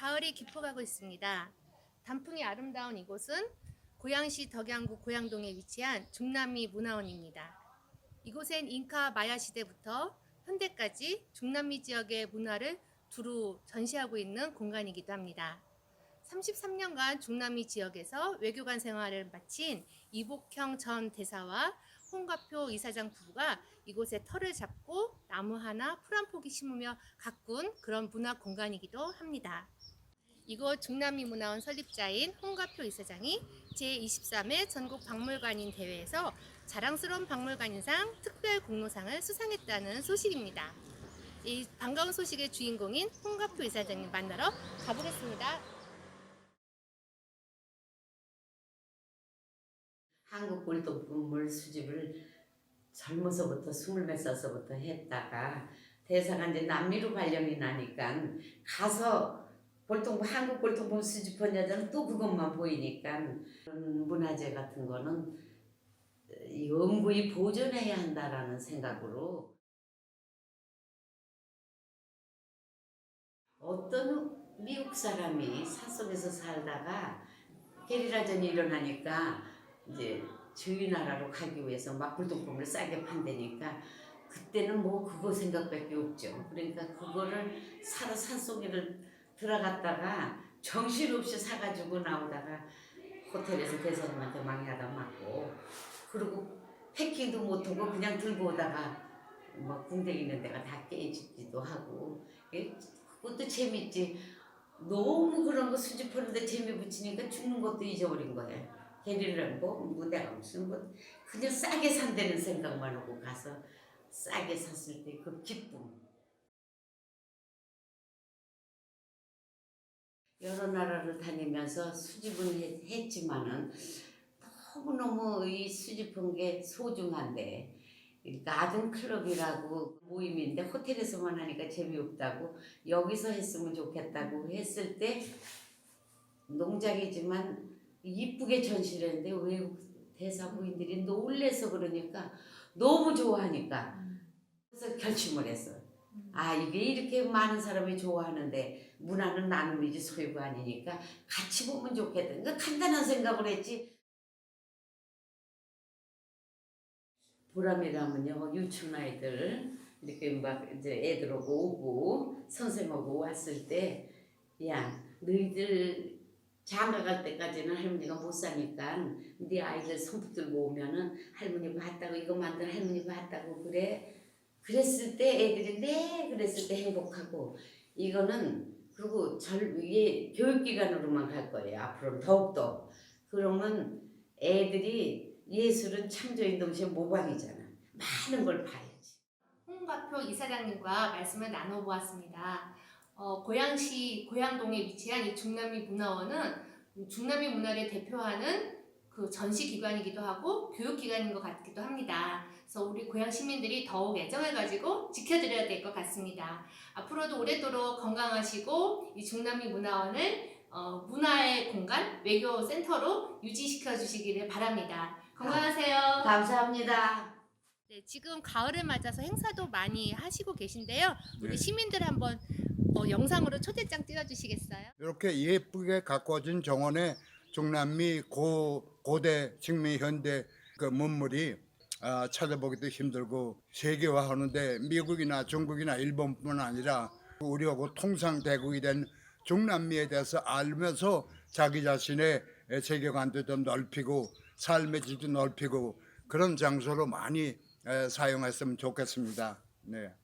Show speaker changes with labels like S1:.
S1: 가을이 깊어가고 있습니다. 단풍이 아름다운 이곳은 고양시 덕양구 고양동에 위치한 중남미 문화원입니다. 이곳엔 잉카 마야 시대부터 현대까지 중남미 지역의 문화를 두루 전시하고 있는 공간이기도 합니다. 33년간 중남미 지역에서 외교관 생활을 마친 이복형 전 대사와 홍가표 이사장 부부가 이곳에 터를 잡고 나무 하나 풀 한 포기 심으며 가꾼 그런 문화 공간이기도 합니다. 이곳 중남미 문화원 설립자인 홍가표 이사장이 제23회 전국 박물관인 대회에서 자랑스러운 박물관인상 특별 공로상을 수상했다는 소식입니다. 이 반가운 소식의 주인공인 홍가표 이사장님 만나러 가보겠습니다.
S2: 한국 골동품물 수집을 젊어서부터 스물 몇 살서부터 했다가 대사가 이제 남미로 발령이 나니까 가서 골동 한국 골동품 수집한 여자는 또 그것만 보이니까 문화재 같은 거는 영구히 보존해야 한다라는 생각으로 어떤 미국 사람이 산속에서 살다가 게리라전이 일어나니까 이제 저희 나라로 가기 위해서 막 불똥품을 싸게 판다니까 그때는 뭐 그거 생각밖에 없죠. 그러니까 그거를 사러 산속에를 들어갔다가 정신없이 사가지고 나오다가 호텔에서 대사님한테 망하다 맞고 그리고 패킹도 못하고 그냥 들고 오다가 뭐 군대 있는 데가 다 깨지기도 하고 예, 그것도 재밌지. 너무 그런 거 수집하는데 재미 붙이니까 죽는 것도 잊어버린 거예요. 게리를 뭐 무대가 무슨 뭐 그냥 싸게 산다는 생각만 하고 가서 싸게 샀을 때 그 기쁨. 여러 나라를 다니면서 수집은 했- 했지만은 너무너무 이 수집한 게 소중한데 이 가든 클럽이라고 모임인데 호텔에서만 하니까 재미없다고 여기서 했으면 좋겠다고 했을 때 농장이지만 이쁘게 전시를 했는데 외국 대사 부인들이 놀래서 그러니까 너무 좋아하니까 그래서 결심을 했어. 아 이게 이렇게 많은 사람이 좋아하는데 문화는 나눔이지 소유가 아니니까 같이 보면 좋겠다. 그러니까 간단한 생각을 했지. 보람이라면요 유치원 아이들 이렇게 막 이제 애들하고 오고 선생하고 왔을 때 야 너희들 장가 갈 때까지는 할머니가 못 사니까 네 아이들 손붙 들고 오면은 할머니가 왔다고 이거 만들 할머니가 왔다고 그래 그랬을 때 애들이 네 그랬을 때 행복하고 이거는 그리고 절 이게 교육기관으로만 갈 거예요 앞으로 더욱더. 그러면 애들이 예술은 창조인 동시에 모방이잖아. 많은 걸 봐야지.
S1: 홍가표 이사장님과 말씀을 나눠보았습니다. 어, 고양시 고양동에 위치한 이 중남미 문화원은 중남미 문화를 대표하는 그 전시 기관이기도 하고 교육 기관인 것 같기도 합니다. 그래서 우리 고양 시민들이 더욱 애정을 가지고 지켜드려야 될 것 같습니다. 앞으로도 오래도록 건강하시고 이 중남미 문화원을 어, 문화의 공간 외교 센터로 유지시켜 주시기를 바랍니다. 건강하세요.
S2: 감사합니다.
S1: 네, 지금 가을을 맞아서 행사도 많이 하시고 계신데요. 우리
S3: 네.
S1: 시민들 한번 어, 영상으로 초대장 띄워주시겠어요?
S3: 이렇게 예쁘게 가꿔진 정원에 중남미 고, 고대, 직미, 현대 그 문물이 아, 찾아보기도 힘들고 세계화하는데 미국이나 중국이나 일본뿐 아니라 우리하고 통상 대국이 된 중남미에 대해서 알면서 자기 자신의 세계관도 좀 넓히고 삶의 질도 넓히고 그런 장소로 많이 에, 사용했으면 좋겠습니다. 네.